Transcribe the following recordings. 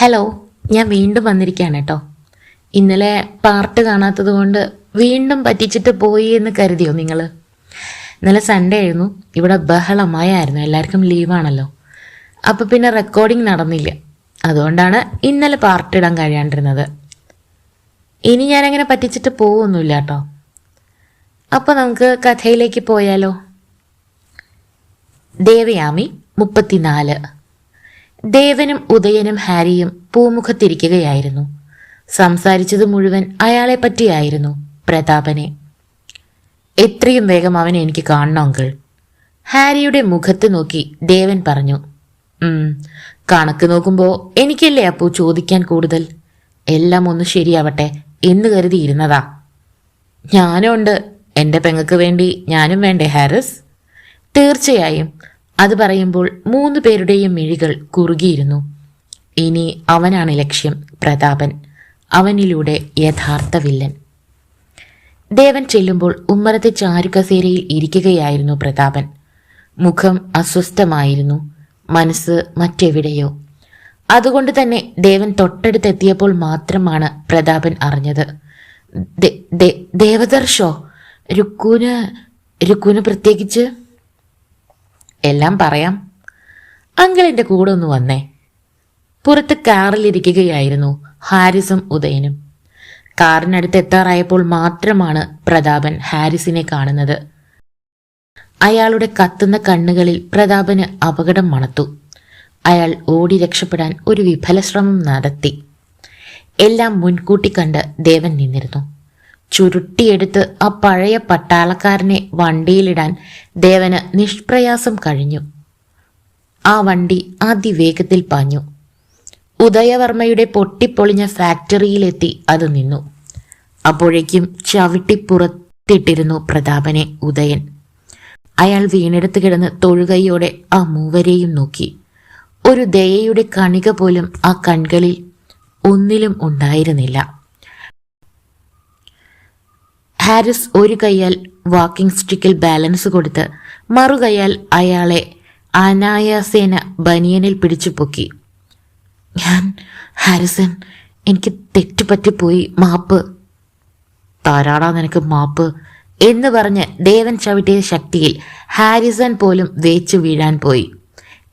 Hello ഞാൻ വീണ്ടും വന്നിരിക്കുകയാണ് കേട്ടോ. ഇന്നലെ പാർട്ട് കാണാത്തത് കൊണ്ട് വീണ്ടും പറ്റിച്ചിട്ട് പോയി എന്ന് കരുതിയോ നിങ്ങൾ ഇന്നലെ സൺഡേ ആയിരുന്നു. ഇവിടെ ബഹളമായായിരുന്നു. എല്ലാവർക്കും ലീവാണല്ലോ അപ്പോൾ പിന്നെ റെക്കോർഡിംഗ് നടന്നില്ല. അതുകൊണ്ടാണ് ഇന്നലെ പാർട്ട് ഇടാൻ കഴിയാണ്ടിരുന്നത്. ഇനി ഞാനങ്ങനെ പറ്റിച്ചിട്ട് പോവൊന്നുമില്ല കേട്ടോ. അപ്പോൾ നമുക്ക് കഥയിലേക്ക് പോയാലോ? ദേവയാമി മുപ്പത്തിനാല്. ദേവനും ഉദയനും ഹാരിയും പൂമുഖത്തിരിക്കുകയായിരുന്നു. സംസാരിച്ചത് മുഴുവൻ അയാളെ പറ്റിയായിരുന്നു പ്രതാപനെ. എത്രയും വേഗം അവനെ എനിക്ക് കാണണം അങ്കിൾ. ഹാരിയുടെ മുഖത്ത് നോക്കി ദേവൻ പറഞ്ഞു കണക്ക് നോക്കുമ്പോൾ എനിക്കല്ലേ അപ്പു ചോദിക്കാൻ കൂടുതൽ? എല്ലാം ഒന്ന് ശരിയാവട്ടെ എന്ന് കരുതിയിരുന്നതാ. ഞാനുണ്ട്. എന്റെ പെങ്ങക്ക് വേണ്ടി ഞാനും വേണ്ടേ ഹാരിസ്? തീർച്ചയായും. അത് പറയുമ്പോൾ മൂന്ന് പേരുടെയും മിഴികൾ കുറുകിയിരുന്നു. ഇനി അവനാണ് ലക്ഷ്യം പ്രതാപൻ. അവനിലൂടെ യഥാർത്ഥ വില്ലൻ. ദേവൻ ചെല്ലുമ്പോൾ ഉമ്മറത്തെ ചാരുകസേരയിൽ ഇരിക്കുകയായിരുന്നു പ്രതാപൻ. മുഖം അസ്വസ്ഥമായിരുന്നു. മനസ്സ് മറ്റെവിടെയോ. അതുകൊണ്ട് തന്നെ ദേവൻ തൊട്ടടുത്തെത്തിയപ്പോൾ മാത്രമാണ് പ്രതാപൻ അറിഞ്ഞത്. ദേവദർശോ രുക്കൂന് രുക്കൂന് പ്രത്യേകിച്ച്? എല്ലാം പറയാം. അങ്കിളിന്റെ കൂടെ ഒന്ന് വന്നേ. പുറത്ത് കാറിലിരിക്കുകയായിരുന്നു ഹാരിസും ഉദയനും. കാറിനടുത്ത് എത്താറായപ്പോൾ മാത്രമാണ് പ്രതാപൻ ഹാരിസിനെ കാണുന്നത്. അയാളുടെ കത്തുന്ന കണ്ണുകളിൽ പ്രതാപന് അപകടം മണത്തു. അയാൾ ഓടി രക്ഷപ്പെടാൻ ഒരു വിഫല ശ്രമം നടത്തി. എല്ലാം മുൻകൂട്ടി കണ്ട് ദേവൻ നിന്നിരുന്നു. ചുരുട്ടിയെടുത്ത് ആ പഴയ പട്ടാളക്കാരനെ വണ്ടിയിലിടാൻ ദേവന് നിഷ്പ്രയാസം കഴിഞ്ഞു. ആ വണ്ടി അതിവേഗത്തിൽ പാഞ്ഞു. ഉദയവർമ്മയുടെ പൊട്ടിപ്പൊളിഞ്ഞ ഫാക്ടറിയിലെത്തി അത് നിന്നു. അപ്പോഴേക്കും ചവിട്ടി പുറത്തിട്ടിരുന്നു പ്രതാപനെ ഉദയൻ. അയാൾ വീണെടുത്ത് കിടന്ന് തൊഴുകയോടെ ആ മൂവരെയും നോക്കി. ഒരു ദയയുടെ കണിക പോലും ആ കൺകളിൽ ഒന്നിലും ഉണ്ടായിരുന്നില്ല. ഹാരിസ് ഒരു കൈയാൽ വാക്കിംഗ് സ്റ്റിക്കിൽ ബാലൻസ് കൊടുത്ത് മറുകൈയാൽ അയാളെ അനായാസേന ബനിയനിൽ പിടിച്ചു പൊക്കി. ഞാൻ ഹാരിസൺ എനിക്ക് തെറ്റുപറ്റിപ്പോയി മാപ്പ്. താരാടാ നിനക്ക് മാപ്പ് എന്ന് പറഞ്ഞ് ദേവൻ ചവിട്ടിയ ശക്തിയിൽ ഹാരിസൺ പോലും വേച്ചു വീഴാൻ പോയി.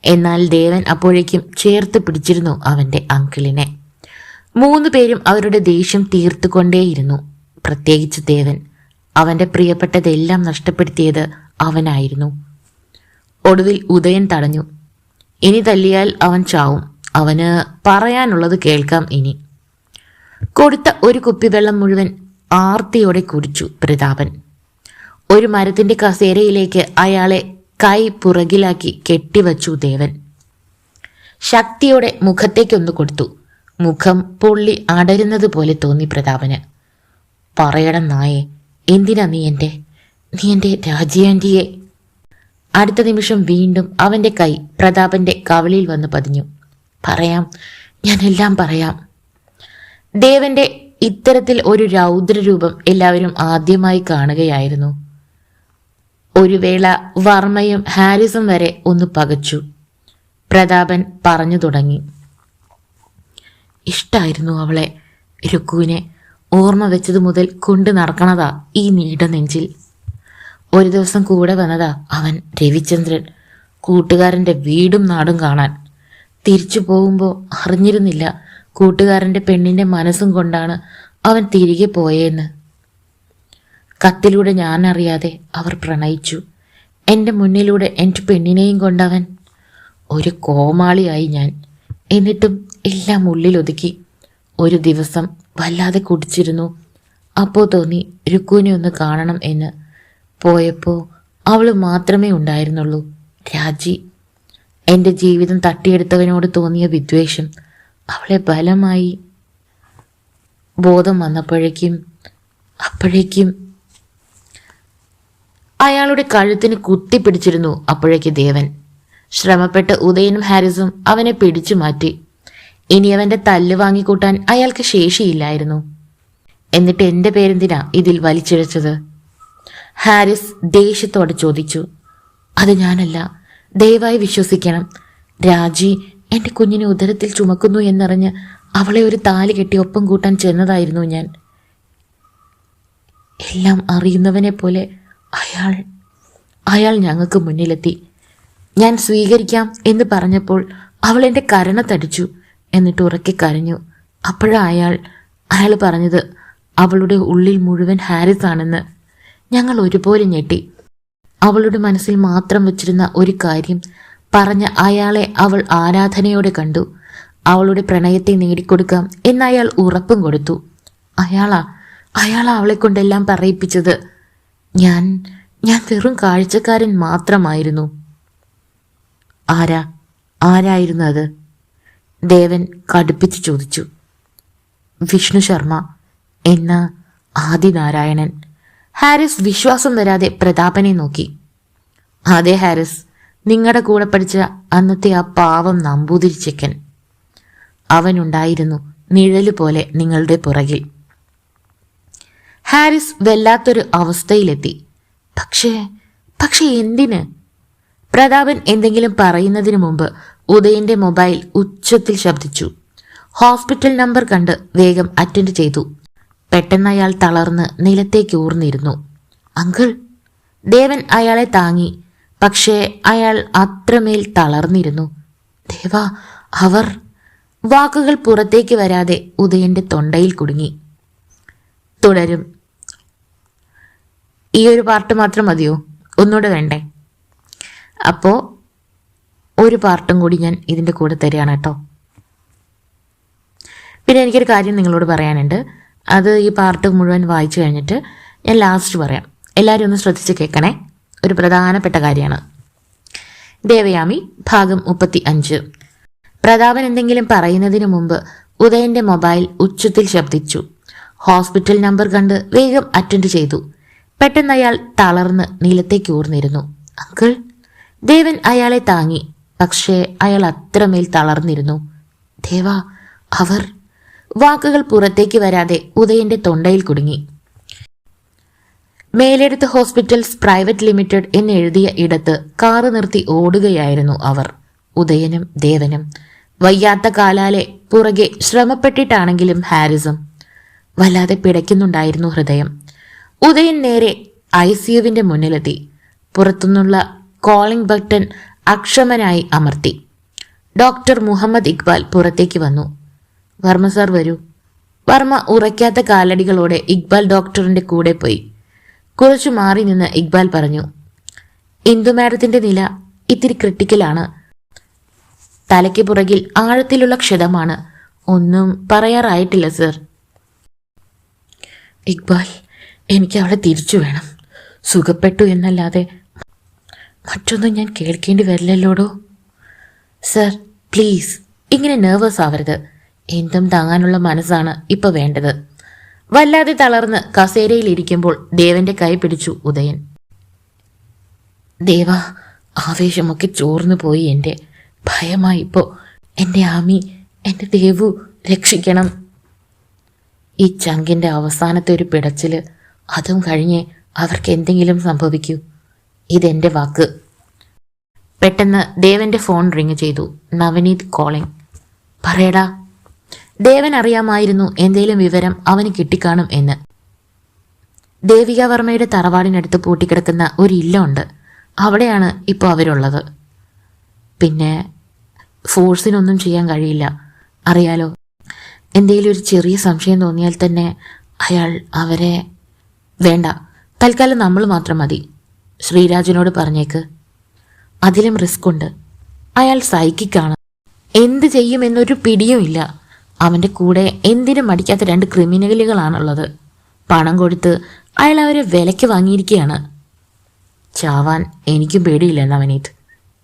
എന്നാൽ ദേവൻ അപ്പോഴേക്കും ചേർത്ത് പിടിച്ചിരുന്നു അവന്റെ അങ്കിളിനെ. മൂന്ന് പേരും അവരുടെ ദേഷ്യം തീർത്തുകൊണ്ടേയിരുന്നു. പ്രത്യേകിച്ച് ദേവൻ. അവന്റെ പ്രിയപ്പെട്ടതെല്ലാം നഷ്ടപ്പെടുത്തിയത് അവനായിരുന്നു. ഒടുവിൽ ഉദയൻ തടഞ്ഞു. ഇനി തല്ലിയാൽ അവൻ ചാവും. അവന് പറയാനുള്ളത് കേൾക്കാം ഇനി. കൊടുത്ത ഒരു കുപ്പി വെള്ളം മുഴുവൻ ആർത്തിയോടെ കുടിച്ചു പ്രതാപൻ. ഒരു മരത്തിന്റെ കസേരയിലേക്ക് അയാളെ കൈ പുറകിലാക്കി കെട്ടിവച്ചു ദേവൻ. ശക്തിയോടെ മുഖത്തേക്കൊന്ന് കൊടുത്തു. മുഖം പൊള്ളി അടരുന്നത് പോലെ തോന്നി പ്രതാപന്. പറയണം നായെ. എന്തിനാ നീ എന്റെ നീ എന്റെ രാജിയാന്റിയെ അടുത്ത നിമിഷം വീണ്ടും അവന്റെ കൈ പ്രതാപന്റെ കവളിയിൽ വന്ന് പതിഞ്ഞു. പറയാം ഞാൻ എല്ലാം പറയാം. ദേവന്റെ ഇത്തരത്തിൽ ഒരു രൗദ്രരൂപം എല്ലാവരും ആദ്യമായി കാണുകയായിരുന്നു. ഒരു വേള വർമ്മയും ഹാരിസും വരെ ഒന്ന് പകച്ചു. പ്രതാപൻ പറഞ്ഞു തുടങ്ങി. ഇഷ്ടായിരുന്നു അവളെ രുക്കുവിനെ ഓർമ്മ വെച്ചതു മുതൽ കൊണ്ടു നടക്കണതാ ഈ നീണ്ട നെഞ്ചിൽ. ഒരു ദിവസം കൂടെ വന്നതാ അവൻ രവിചന്ദ്രൻ കൂട്ടുകാരന്റെ വീടും നാടും കാണാൻ. തിരിച്ചു പോകുമ്പോൾ അറിഞ്ഞിരുന്നില്ല കൂട്ടുകാരന്റെ പെണ്ണിന്റെ മനസ്സും കൊണ്ടാണ് അവൻ തിരികെ പോയേന്ന്. കത്തിലൂടെ ഞാൻ അറിയാതെ അവർ പ്രണയിച്ചു. എന്റെ മുന്നിലൂടെ എന്റെ പെണ്ണിനെയും കൊണ്ടവൻ. ഒരു കോമാളിയായി ഞാൻ. എന്നിട്ടും എല്ലാം ഉള്ളിലൊതുക്കി. ഒരു ദിവസം വല്ലാതെ കുടിച്ചിരുന്നു. അപ്പോൾ തോന്നി രുക്കുവിനെ ഒന്ന് കാണണം എന്ന്. പോയപ്പോൾ അവൾ മാത്രമേ ഉണ്ടായിരുന്നുള്ളൂ. രാജി. എന്റെ ജീവിതം തട്ടിയെടുത്തവനോട് തോന്നിയ വിദ്വേഷം. അവളെ ബലമായി ബോധം വന്നപ്പോഴേക്കും അപ്പോഴേക്കും അയാളുടെ കഴുത്തിന് കുത്തിപ്പിടിച്ചിരുന്നു അപ്പോഴേക്ക് ദേവൻ. ശ്രമപ്പെട്ട് ഉദയനും ഹാരിസും അവനെ പിടിച്ചു മാറ്റി. ഇനി അവന്റെ തല്ല് വാങ്ങിക്കൂട്ടാൻ അയാൾക്ക് ശേഷിയില്ലായിരുന്നു. എന്നിട്ട് എന്റെ പേരെന്തിനാ ഇതിൽ വലിച്ചിഴച്ചത്? ഹാരിസ് ദേഷ്യത്തോടെ ചോദിച്ചു. അത് ഞാനല്ല. ദയവായി വിശ്വസിക്കണം. രാജി എന്റെ കുഞ്ഞിനെ ഉദരത്തിൽ ചുമക്കുന്നു എന്നറിഞ്ഞ് അവളെ ഒരു താലി കെട്ടി ഒപ്പം കൂട്ടാൻ ചെന്നതായിരുന്നു ഞാൻ. എല്ലാം അറിയുന്നവനെ പോലെ അയാൾ അയാൾ ഞങ്ങൾക്ക് മുന്നിലെത്തി. ഞാൻ സ്വീകരിക്കാം എന്ന് പറഞ്ഞപ്പോൾ അവൾ എന്റെ കരണത്തടിച്ചു. എന്നിട്ട് ഉറക്കി കരഞ്ഞു. അപ്പോഴാ അയാൾ അയാൾ പറഞ്ഞത് അവളുടെ ഉള്ളിൽ മുഴുവൻ ഹാരിസ് ആണെന്ന് ഞങ്ങൾ ഒരുപോലെ ഞെട്ടി. അവളുടെ മനസ്സിൽ മാത്രം വെച്ചിരുന്ന ഒരു കാര്യം പറഞ്ഞ അയാളെ അവൾ ആരാധനയോടെ കണ്ടു. അവളുടെ പ്രണയത്തെ നേടിക്കൊടുക്കാം എന്ന് അയാൾ ഉറപ്പും കൊടുത്തു. അയാളാ അയാളാ അവളെ കൊണ്ടെല്ലാം പറയിപ്പിച്ചത്. ഞാൻ ഞാൻ വെറും കാഴ്ചക്കാരൻ മാത്രമായിരുന്നു. ആരാ? ആരായിരുന്നു അത്? ദേവൻ കടുപ്പിച്ചു ചോദിച്ചു. വിഷ്ണു ശർമ്മ എന്ന ആദിനാരായണൻ. ഹാരിസ് വിശ്വാസം വരാതെ പ്രതാപനെ നോക്കി. അതെ ഹാരിസ്. നിങ്ങളുടെ കൂടെ പഠിച്ച അന്നത്തെ ആ പാവം നമ്പൂതിരി ചെക്കൻ. അവനുണ്ടായിരുന്നു നിഴൽ പോലെ നിങ്ങളുടെ പുറകിൽ. ഹാരിസ് വല്ലാത്തൊരു അവസ്ഥയിലെത്തി. പക്ഷേ പക്ഷേ എന്തിന്? പ്രതാപൻ എന്തെങ്കിലും പറയുന്നതിന് മുമ്പ് ഉദയന്റെ മൊബൈൽ ഉച്ചത്തിൽ ശബ്ദിച്ചു. ഹോസ്പിറ്റൽ നമ്പർ കണ്ട് വേഗം അറ്റൻഡ് ചെയ്തു. പെട്ടെന്ന് അയാൾ തളർന്ന് നിലത്തേക്ക് ഊർന്നിരുന്നു. അങ്കിൾ. ദേവൻ അയാളെ താങ്ങി. പക്ഷേ അയാൾ അത്രമേൽ തളർന്നിരുന്നു. ദേവ അവർ. വാക്കുകൾ പുറത്തേക്ക് വരാതെ ഉദയന്റെ തൊണ്ടയിൽ കുടുങ്ങി. തുടരും. ഈ ഒരു പാർട്ട് മാത്രം മതിയോ? ഒന്നുകൂടെ വേണ്ടേ? അപ്പോൾ ഒരു പാർട്ടും കൂടി ഞാൻ ഇതിന്റെ കൂടെ തരികയാണ് കേട്ടോ. പിന്നെ എനിക്കൊരു കാര്യം നിങ്ങളോട് പറയാനുണ്ട്. അത് ഈ പാർട്ട് മുഴുവൻ വായിച്ചു കഴിഞ്ഞിട്ട് ഞാൻ ലാസ്റ്റ് പറയാം. എല്ലാവരും ഒന്ന് ശ്രദ്ധിച്ച് കേൾക്കണേ. ഒരു പ്രധാനപ്പെട്ട കാര്യമാണ്. ദേവയാമി ഭാഗം മുപ്പത്തി അഞ്ച് പ്രതാപൻ എന്തെങ്കിലും പറയുന്നതിന് മുമ്പ് ഉദയന്റെ മൊബൈൽ ഉച്ചത്തിൽ ശബ്ദിച്ചു. ഹോസ്പിറ്റൽ നമ്പർ കണ്ട് വേഗം അറ്റൻഡ് ചെയ്തു. പെട്ടെന്ന് അയാൾ തളർന്ന് നിലത്തേക്ക് ഊർന്നിരുന്നു. അങ്കിൾ ദേവൻ അയാളെ താങ്ങി. പക്ഷേ അയാൾ അത്രമേൽ തളർന്നിരുന്നു. ദേവാ അവർ വാക്കുകൾ പുറത്തേക്ക് വരാതെ ഉദയന്റെ തൊണ്ടയിൽ കുടുങ്ങി. മേലെടുത്ത് ഹോസ്പിറ്റൽസ് പ്രൈവറ്റ് ലിമിറ്റഡ് എന്നെഴുതിയ ഇടത്ത് കാറ് നിർത്തി ഓടുകയായിരുന്നു അവർ. ഉദയനും ദേവനും വയ്യാത്ത കാലാലെ പുറകെ ശ്രമപ്പെട്ടിട്ടാണെങ്കിലും ഹാരിസും വല്ലാതെ പിടയ്ക്കുന്നുണ്ടായിരുന്നു ഹൃദയം. ഉദയൻ നേരെ ഐ സിയുവിന്റെ മുന്നിലെത്തി. പുറത്തുനിന്നുള്ള കോളിംഗ് ബട്ടൺ അക്ഷമനായി അമർത്തി. ഡോക്ടർ മുഹമ്മദ് ഇക്ബാൽ പുറത്തേക്ക് വന്നു. വർമ്മ സാർ വരൂ. വർമ്മ ഉറയ്ക്കാത്ത കാലടികളോടെ ഇക്ബാൽ ഡോക്ടറിന്റെ കൂടെ പോയി. കുറച്ചു മാറി നിന്ന് ഇക്ബാൽ പറഞ്ഞു ഇന്ദു മാഡത്തിന്റെ നില? ഇത്തിരി ക്രിട്ടിക്കലാണ് തലയ്ക്ക് പുറകിൽ ആഴത്തിലുള്ള ക്ഷതമാണ്. ഒന്നും പറയാറായിട്ടില്ല സർ. ഇക്ബാൽ എനിക്ക് അവളെ തിരിച്ചു വേണം. സുഖപ്പെട്ടു എന്നല്ലാതെ മറ്റൊന്നും ഞാൻ കേൾക്കേണ്ടി വരില്ലല്ലോടോ? Sir please. ഇങ്ങനെ നെർവസ് ആവരുത്. എന്തും താങ്ങാനുള്ള മനസ്സാണ് ഇപ്പൊ വേണ്ടത്. വല്ലാതെ തളർന്ന് കസേരയിൽ ഇരിക്കുമ്പോൾ ദേവന്റെ കൈ പിടിച്ചു ഉദയൻ. ദേവ ആവേശമൊക്കെ ചോർന്നു പോയി എന്റെ ഭയമായി ഇപ്പോ എന്റെ ആമി എന്റെ ദേവു രക്ഷിക്കണം. ഈ ചങ്കിന്റെ അവസാനത്തെ ഒരു പിടച്ചിൽ അതും കഴിഞ്ഞ് അവർക്ക് എന്തെങ്കിലും സംഭവിക്കൂ. ഇതെന്റെ വാക്ക്. പെട്ടെന്ന് ദേവന്റെ ഫോൺ റിങ് ചെയ്തു. നവനീത് കോളിംഗ് പറയടാ ദേവൻ അറിയാമായിരുന്നു എന്തേലും വിവരം അവന് കിട്ടിക്കാണും എന്ന്. ദേവിക വർമ്മയുടെ തറവാടിനടുത്ത് പൂട്ടിക്കിടക്കുന്ന ഒരു ഇല്ലമുണ്ട് അവിടെയാണ് ഇപ്പോൾ അവരുള്ളത്. പിന്നെ ഫോഴ്സിനൊന്നും ചെയ്യാൻ കഴിയില്ല. അറിയാലോ എന്തെങ്കിലും ഒരു ചെറിയ സംശയം തോന്നിയാൽ തന്നെ അയാൾ അവരെ വേണ്ട. തൽക്കാലം നമ്മൾ മാത്രം മതി. ശ്രീരാജിനോട് പറഞ്ഞേക്ക്. അതിലും റിസ്ക് ഉണ്ട് അയാൾ സൈക്കിക്കാണ്. എന്ത് ചെയ്യുമെന്നൊരു പിടിയും ഇല്ല. അവന്റെ കൂടെ എന്തിനും മടിക്കാത്ത രണ്ട് ക്രിമിനലുകളാണുള്ളത്. പണം കൊടുത്ത് അയാൾ അവരെ വിലയ്ക്ക് വാങ്ങിയിരിക്കുകയാണ്. ചാവാൻ എനിക്കും പേടിയില്ല നവനീത്.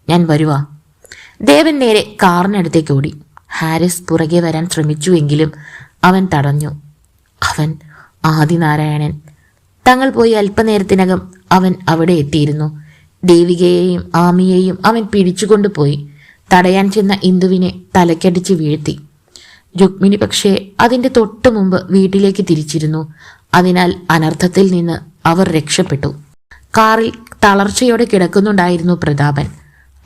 ഞാൻ വരുവാ. ദേവൻ നേരെ കാറിനടുത്തേക്ക് ഓടി. ഹാരിസ് പുറകെ വരാൻ ശ്രമിച്ചുവെങ്കിലും അവൻ തടഞ്ഞു. അവൻ ആദിനാരായണൻ. തങ്ങൾ പോയി അല്പനേരത്തിനകം അവൻ അവിടെ എത്തിയിരുന്നു. ദേവികയെയും ആമിയെയും അവൻ പിടിച്ചുകൊണ്ടുപോയി. തടയാൻ ചെന്ന ഇന്ദുവിനെ തലക്കടിച്ച് വീഴ്ത്തി. രുക്മിണി പക്ഷേ അതിന്റെ തൊട്ടു മുമ്പ് വീട്ടിലേക്ക് തിരിച്ചിരുന്നു. അതിനാൽ അനർത്ഥത്തിൽ നിന്ന് അവർ രക്ഷപ്പെട്ടു. കാറിൽ തളർച്ചയോടെ കിടക്കുന്നുണ്ടായിരുന്നു പ്രതാപൻ.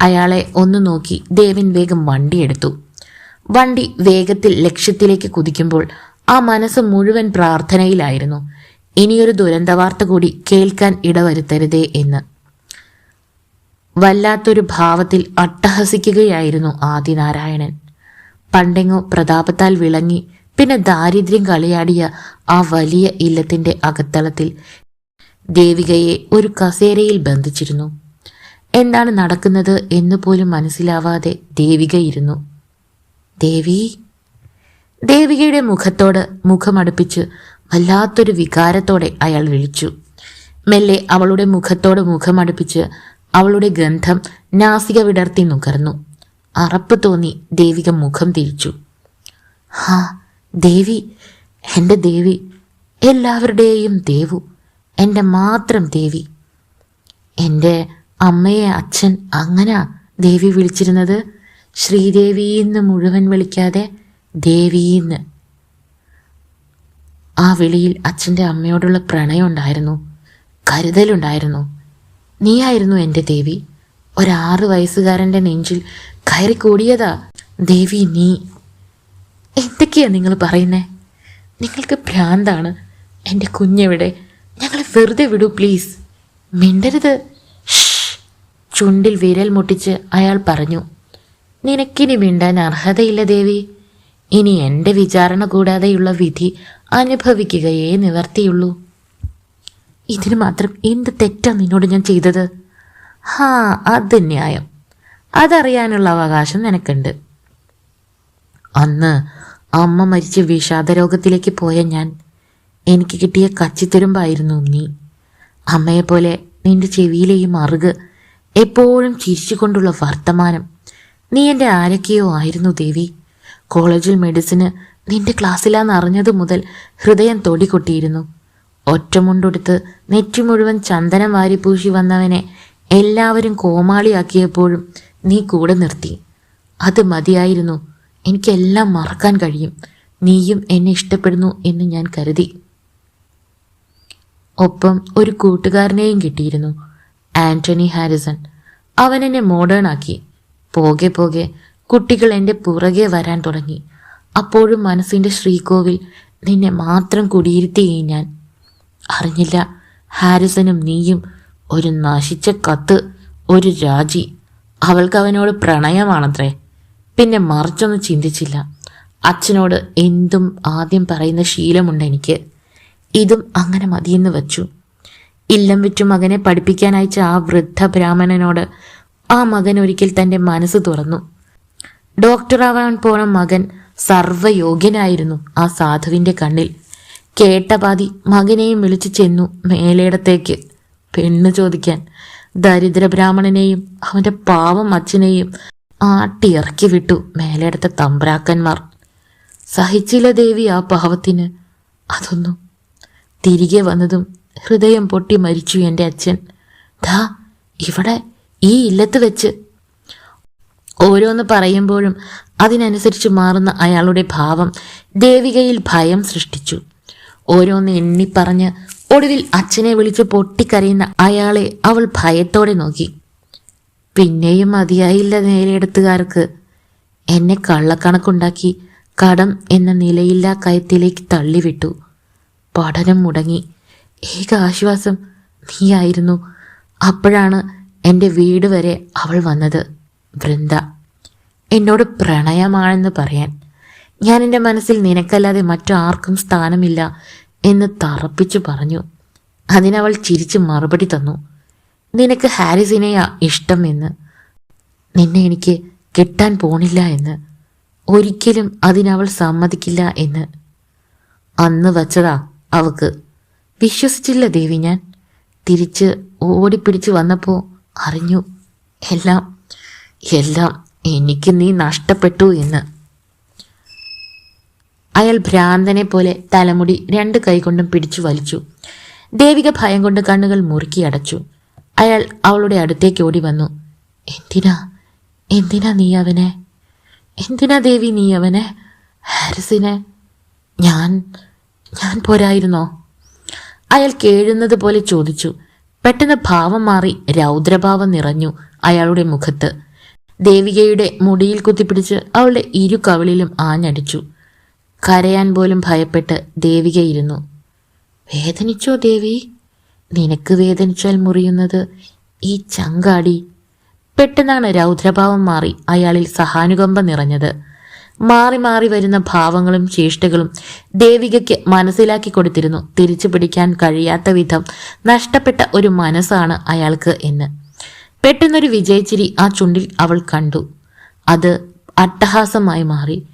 അയാളെ ഒന്ന് നോക്കി ദേവൻ വേഗം വണ്ടിയെടുത്തു വണ്ടി വേഗത്തിൽ ലക്ഷ്യത്തിലേക്ക് കുതിക്കുമ്പോൾ ആ മനസ്സ് മുഴുവൻ പ്രാർത്ഥനയിലായിരുന്നു. ഇനിയൊരു ദുരന്തവാർത്ത കൂടി കേൾക്കാൻ ഇടവരുത്തരുതേ എന്ന്. വല്ലാത്തൊരു ഭാവത്തിൽ അട്ടഹസിക്കുകയായിരുന്നു ആദിനാരായണൻ. പണ്ടെങ്ങോ പ്രതാപത്താൽ വിളങ്ങി പിന്നെ ദാരിദ്ര്യം കളിയാടിയ ആ വലിയ ഇല്ലത്തിന്റെ അകത്തളത്തിൽ ദേവികയെ ഒരു കസേരയിൽ ബന്ധിച്ചിരുന്നു. എന്താണ് നടക്കുന്നത് എന്ന് പോലും മനസ്സിലാവാതെ ദേവിക ഇരുന്നു. ദേവി? ദേവികയുടെ മുഖത്തോട് മുഖമടുപ്പിച്ച് വല്ലാത്തൊരു വികാരത്തോടെ അയാൾ വിളിച്ചു. മെല്ലെ അവളുടെ മുഖത്തോട് മുഖമടുപ്പിച്ച് അവളുടെ ഗന്ധം നാസിക വിടർത്തി നുകർന്നു. അറപ്പ് തോന്നി ദേവിക മുഖം തിരിച്ചു. ഹാ ദേവി എന്റെ ദേവി എല്ലാവരുടെയും ദേവു എന്റെ മാത്രം ദേവി. എന്റെ അമ്മയെ അച്ഛൻ അങ്ങനാ ദേവി വിളിച്ചിരുന്നത്? ശ്രീദേവിന്ന് മുഴുവൻ വിളിക്കാതെ ദേവീന്ന് ആ വിളിയിൽ അച്ഛന്റെ അമ്മയോടുള്ള പ്രണയം ഉണ്ടായിരുന്നു. കരുതലുണ്ടായിരുന്നു. നീയായിരുന്നു എന്റെ ദേവി. ഒരാറ് വയസ്സുകാരന്റെ നെഞ്ചിൽ കയറി കൂടിയതാ. ദേവി നീ. എന്തൊക്കെയാ നിങ്ങൾ പറയുന്നേ? നിങ്ങൾക്ക് ഭ്രാന്താണ്. എന്റെ കുഞ്ഞെവിടെ? ഞങ്ങളെ വെറുതെ വിടൂ പ്ലീസ്. മിണ്ടരുത്. ചുണ്ടിൽ വിരൽ മുട്ടിച്ച് അയാൾ പറഞ്ഞു. നിനക്കിനി മിണ്ടാൻ അർഹതയില്ല ദേവി. ഇനി എന്റെ വിചാരണ കൂടാതെയുള്ള വിധി അനുഭവിക്കുകയേ നിവർത്തിയുള്ളൂ. ഇതിന് മാത്രം എന്ത് തെറ്റാ നിന്നോട് ഞാൻ ചെയ്തത്? ഹാ അത് ന്യായം. അതറിയാനുള്ള അവകാശം നിനക്കുണ്ട്. അന്ന് അമ്മ മരിച്ച് വിഷാദരോഗത്തിലേക്ക് പോയ ഞാൻ. എനിക്ക് കിട്ടിയ കച്ചിത്തുരുമ്പായിരുന്നു നീ. അമ്മയെപ്പോലെ നിന്റെ ചെവിയിലെ ഈ മറുക് എപ്പോഴും ചിരിച്ചുകൊണ്ടുള്ള വർത്തമാനം. നീ എന്റെ ആരൊക്കെയോ ആയിരുന്നു ദേവി. കോളേജിൽ മെഡിസിന് നിന്റെ ക്ലാസ്സിലാന്ന് അറിഞ്ഞതു മുതൽ ഹൃദയം തൊടികൊട്ടിയിരുന്നു ഒറ്റമുണ്ടെടുത്ത് നെറ്റി മുഴുവൻ ചന്ദനം വാരിപ്പൂശി വന്നവനെ എല്ലാവരും കോമാളിയാക്കിയപ്പോഴും നീ കൂടെ നിർത്തി. അത് മതിയായിരുന്നു. എനിക്കെല്ലാം മറക്കാൻ കഴിയും. നീയും എന്നെ ഇഷ്ടപ്പെടുന്നു എന്ന് ഞാൻ കരുതി. ഒപ്പം ഒരു കൂട്ടുകാരനെയും കിട്ടിയിരുന്നു ആന്റണി ഹാരിസൺ. അവൻ എന്നെ മോഡേൺ ആക്കി. പോകെ പോകെ കുട്ടികൾ എന്റെ പുറകെ വരാൻ തുടങ്ങി. അപ്പോഴും മനസ്സിന്റെ ശ്രീകോവിൽ നിന്നെ മാത്രം കുടിയിരുത്തിയേ ഞാൻ. അറിഞ്ഞില്ല ഹാരിസനും നീയും ഒരു നശിച്ച കത്ത് ഒരു രാജി. അവൾക്ക് അവനോട് പ്രണയമാണത്രേ. പിന്നെ മറിച്ചൊന്നും ചിന്തിച്ചില്ല. അച്ഛനോട് എന്തും ആദ്യം പറയുന്ന ശീലമുണ്ട് എനിക്ക്. ഇതും അങ്ങനെ മതിയെന്ന് വച്ചു. ഇല്ലം വിറ്റു മകനെ പഠിപ്പിക്കാൻ അയച്ച ആ വൃദ്ധ ബ്രാഹ്മണനോട് ആ മകൻ ഒരിക്കൽ തന്റെ മനസ്സ് തുറന്നു. ഡോക്ടറാവാൻ പോണ മകൻ സർവയോഗ്യനായിരുന്നു ആ സാധുവിന്റെ കണ്ണിൽ. കേട്ടപാതി മകനെയും വിളിച്ചു ചെന്നു മേലേടത്തേക്ക് പെണ്ണ് ചോദിക്കാൻ. ദരിദ്ര ബ്രാഹ്മണനെയും അവന്റെ പാവം അച്ഛനെയും ആട്ടിയിറക്കി വിട്ടു മേലേടത്തെ തമ്പ്രാക്കന്മാർ. സഹിച്ചില്ല ദേവി ആ പാവത്തിന്. അതൊന്നും തിരികെ വന്നതും ഹൃദയം പൊട്ടി മരിച്ചു എന്റെ അച്ഛൻ. ദാ ഇവിടെ ഈ ഇല്ലത്ത് വെച്ച്. ഓരോന്ന് പറയുമ്പോഴും അതിനനുസരിച്ച് മാറുന്ന അയാളുടെ ഭാവം ദേവികയിൽ ഭയം സൃഷ്ടിച്ചു. ഓരോന്ന് എണ്ണിപ്പറഞ്ഞ് ഒടുവിൽ അച്ഛനെ വിളിച്ച് പൊട്ടിക്കരയുന്ന അയാളെ അവൾ ഭയത്തോടെ നോക്കി. പിന്നെയും മതിയായില്ല നേരെടുത്തുകാർക്ക് എന്നെ കള്ളക്കണക്കുണ്ടാക്കി കടം എന്ന നിലയില്ലാ കയത്തിലേക്ക് തള്ളിവിട്ടു. പഠനം മുടങ്ങി. ഏക ആശ്വാസം നീയായിരുന്നു. അപ്പോഴാണ് എന്റെ വീട് വരെ അവൾ വന്നത്. വൃന്ദ എന്നോട് പ്രണയമാണെന്ന് പറയാൻ. ഞാൻ എന്റെ മനസ്സിൽ നിനക്കല്ലാതെ മറ്റാർക്കും സ്ഥാനമില്ല എന്ന് തറപ്പിച്ചു പറഞ്ഞു. അതിനവൾ ചിരിച്ച് മറുപടി തന്നു. നിനക്ക് ഹാരിസിനെയാ ഇഷ്ടം എന്ന്. നിന്നെ എനിക്ക് കിട്ടാൻ പോണില്ല എന്ന്. ഒരിക്കലും അതിനവൾ സമ്മതിക്കില്ല എന്ന്. അന്ന് വച്ചതാ അവക്ക്. വിശ്വസിച്ചില്ല ദേവി ഞാൻ. തിരിച്ച് ഓടിപ്പിടിച്ച് വന്നപ്പോൾ അറിഞ്ഞു. എല്ലാം എല്ലാം എനിക്ക് നീ നഷ്ടപ്പെട്ടു എന്ന്. അയാൾ ഭ്രാന്തനെ പോലെ തലമുടി രണ്ട് കൈകൊണ്ടും പിടിച്ചു വലിച്ചു. ദേവിക ഭയം കൊണ്ട് കണ്ണുകൾ മുറുക്കി അടച്ചു. അയാൾ അവളുടെ അടുത്തേക്ക് ഓടി വന്നു. എന്തിനാ? എന്തിനാ നീ അവനെ? എന്തിനാ ദേവി നീ അവനെ? ഹാരിസിനെ ഞാൻ ഞാൻ പോരായിരുന്നോ? അയാൾ കേഴുന്നത് പോലെ ചോദിച്ചു. പെട്ടെന്ന് ഭാവം മാറി രൗദ്രഭാവം നിറഞ്ഞു അയാളുടെ മുഖത്ത്. ദേവികയുടെ മുടിയിൽ കുത്തിപ്പിടിച്ച് അവളുടെ ഇരു കവിളിലും ആഞ്ഞടിച്ചു. കരയാൻ പോലും ഭയപ്പെട്ട് ദേവിക ഇരുന്നു. വേദനിച്ചോ ദേവി? നിനക്ക് വേദനിച്ചാൽ മുറിയുന്നത് ഈ ചങ്കാടി. പെട്ടെന്നാണ് രൗദ്രഭാവം മാറി അയാളിൽ സഹാനുകമ്പ നിറഞ്ഞത്. മാറി മാറി വരുന്ന ഭാവങ്ങളും ചേഷ്ടകളും ദേവികയ്ക്ക് മനസ്സിലാക്കി കൊടുത്തിരുന്നു. തിരിച്ചു പിടിക്കാൻ കഴിയാത്ത വിധം നഷ്ടപ്പെട്ട ഒരു മനസ്സാണ് അയാൾക്ക് എന്ന്. പെട്ടെന്നൊരു വിജയച്ചിരി ആ ചുണ്ടിൽ അവൾ കണ്ടു. അത് അട്ടഹാസമായി മാറി.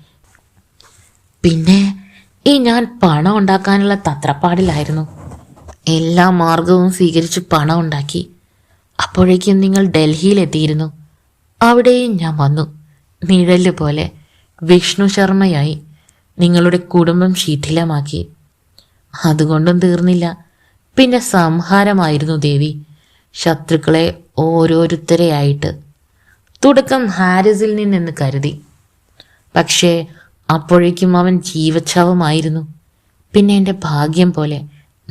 പിന്നെ ഈ ഞാൻ പണം ഉണ്ടാക്കാനുള്ള തത്രപ്പാടിലായിരുന്നു. എല്ലാ മാർഗവും സ്വീകരിച്ച് പണം ഉണ്ടാക്കി. അപ്പോഴേക്കും നിങ്ങൾ ഡൽഹിയിലെത്തിയിരുന്നു. അവിടെയും ഞാൻ വന്നു. നിഴൽ പോലെ വിഷ്ണു ശർമ്മയായി നിങ്ങളുടെ കുടുംബം ശിഥിലമാക്കി. അതുകൊണ്ടും തീർന്നില്ല. പിന്നെ സംഹാരമായിരുന്നു ദേവി. ശത്രുക്കളെ ഓരോരുത്തരെയായിട്ട്. തുടക്കം ഹാരിസിൽ നിന്നെന്ന് കരുതി. പക്ഷേ അപ്പോഴേക്കും അവൻ ജീവച്ഛവമായിരുന്നു. പിന്നെ എന്റെ ഭാഗ്യം പോലെ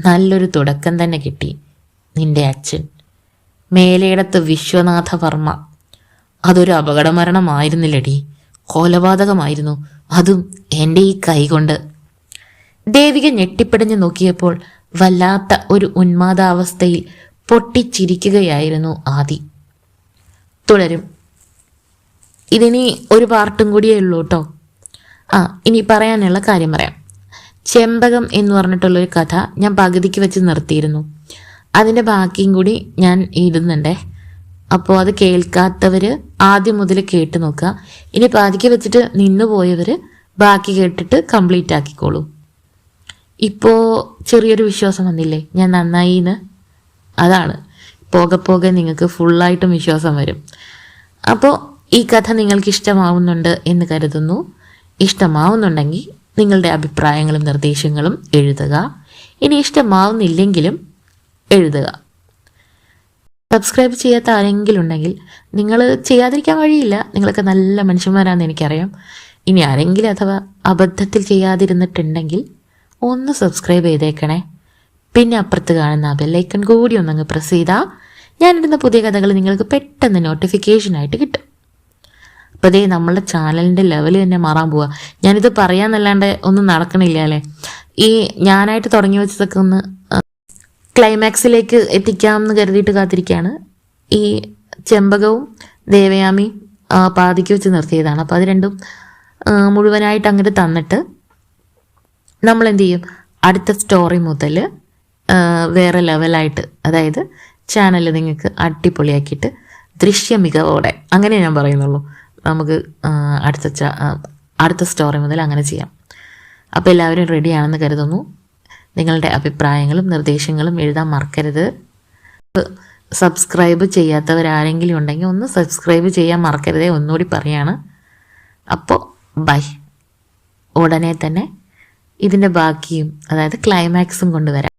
നല്ലൊരു തുടക്കം തന്നെ കിട്ടി നിന്റെ അച്ഛൻ. മേലേടത്ത് വിശ്വനാഥ വർമ്മ. അതൊരു അപകടമരണമായിരുന്നില്ലടി. കൊലപാതകമായിരുന്നു. അതും എന്റെ ഈ കൈകൊണ്ട് ദേവിക ഞെട്ടിപ്പിടഞ്ഞു നോക്കിയപ്പോൾ വല്ലാത്ത ഒരു ഉന്മാദാവസ്ഥയിൽ പൊട്ടിച്ചിരിക്കുകയായിരുന്നു ആദി. തുടരും. ഇതിനി ഒരു പാർട്ടും കൂടിയേ ഉള്ളൂ കേട്ടോ ആ ഇനി പറയാനുള്ള കാര്യം പറയാം. ചെമ്പകം എന്ന് പറഞ്ഞിട്ടുള്ളൊരു കഥ ഞാൻ പകുതിക്ക് വെച്ച് നിർത്തിയിരുന്നു. അതിന്റെ ബാക്കിയും കൂടി ഞാൻ ഇടുന്നുണ്ടേ അപ്പോൾ അത് കേൾക്കാത്തവർ ആദ്യം മുതൽ കേട്ട് നോക്കുക. ഇനി പാതിക്ക് വെച്ചിട്ട് നിന്നു പോയവർ ബാക്കി കേട്ടിട്ട് കംപ്ലീറ്റ് ആക്കിക്കോളൂ. ഇപ്പോൾ ചെറിയൊരു വിശ്വാസം വന്നില്ലേ? ഞാൻ നന്നായി എന്ന് അതാണ്. പോകെ പോകെ നിങ്ങൾക്ക് ഫുള്ളായിട്ടും വിശ്വാസം വരും. അപ്പോൾ ഈ കഥ നിങ്ങൾക്ക് ഇഷ്ടമാവുന്നുണ്ട് എന്ന് കരുതുന്നു. ഇഷ്ടമാവുന്നുണ്ടെങ്കിൽ നിങ്ങളുടെ അഭിപ്രായങ്ങളും നിർദ്ദേശങ്ങളും എഴുതുക. ഇനി ഇഷ്ടമാവുന്നില്ലെങ്കിലും എഴുതുക. സബ്സ്ക്രൈബ് ചെയ്യാത്ത ആരെങ്കിലും ഉണ്ടെങ്കിൽ നിങ്ങൾ ചെയ്യാതിരിക്കാൻ വഴിയില്ല. നിങ്ങളൊക്കെ നല്ല മനുഷ്യന്മാരാണെന്ന് എനിക്കറിയാം. ഇനി ആരെങ്കിലും അഥവാ അബദ്ധത്തിൽ ചെയ്യാതിരുന്നിട്ടുണ്ടെങ്കിൽ ഒന്ന് സബ്സ്ക്രൈബ് ചെയ്തേക്കണേ. പിന്നെ അപ്പുറത്ത് കാണുന്ന ബെല്ലൈക്കൺ കൂടി ഒന്നങ്ങ് പ്രസ് ചെയ്താൽ ഞാനിടുന്ന പുതിയ കഥകൾ നിങ്ങൾക്ക് പെട്ടെന്ന് നോട്ടിഫിക്കേഷനായിട്ട് കിട്ടും. അപ്പോൾ അതേ നമ്മളുടെ ചാനലിന്റെ ലെവൽ തന്നെ മാറാൻ പോവാ. ഞാനിത് പറയാന്നല്ലാണ്ട് ഒന്നും നടക്കണില്ല അല്ലേ? ഈ ഞാനായിട്ട് തുടങ്ങി വെച്ചതൊക്കെ ഒന്ന് ക്ലൈമാക്സിലേക്ക് എത്തിക്കാം എന്ന് കരുതിയിട്ട് കാത്തിരിക്കുകയാണ് ഈ ചെമ്പകവും ദേവയാമി പാതിക്ക് വെച്ച് നിർത്തിയതാണ്. അപ്പോൾ അത് രണ്ടും മുഴുവനായിട്ട് അങ്ങോട്ട് തന്നിട്ട് നമ്മൾ എന്ത് ചെയ്യും? അടുത്ത സ്റ്റോറി മുതൽ വേറെ ലെവലായിട്ട് അതായത് ചാനൽ നിങ്ങൾക്ക് അടിപൊളിയാക്കിയിട്ട് ദൃശ്യ മികവോടെ അങ്ങനെ ഞാൻ പറയുന്നുള്ളൂ. നമുക്ക് അടുത്ത അടുത്ത സ്റ്റോറി മുതൽ അങ്ങനെ ചെയ്യാം. അപ്പോൾ എല്ലാവരും റെഡിയാണെന്ന് കരുതുന്നു. നിങ്ങളുടെ അഭിപ്രായങ്ങളും നിർദ്ദേശങ്ങളും എഴുതാൻ മറക്കരുത്. സബ്സ്ക്രൈബ് ചെയ്യാത്തവരാരെങ്കിലും ഉണ്ടെങ്കിൽ ഒന്ന് സബ്സ്ക്രൈബ് ചെയ്യാൻ മറക്കരുതേ ഒന്നുകൂടി പറയാണ്. അപ്പോൾ ബൈ ഉടനെ തന്നെ ഇതിന്റെ ബാക്കിയും അതായത് ക്ലൈമാക്സും കൊണ്ടുവരാം.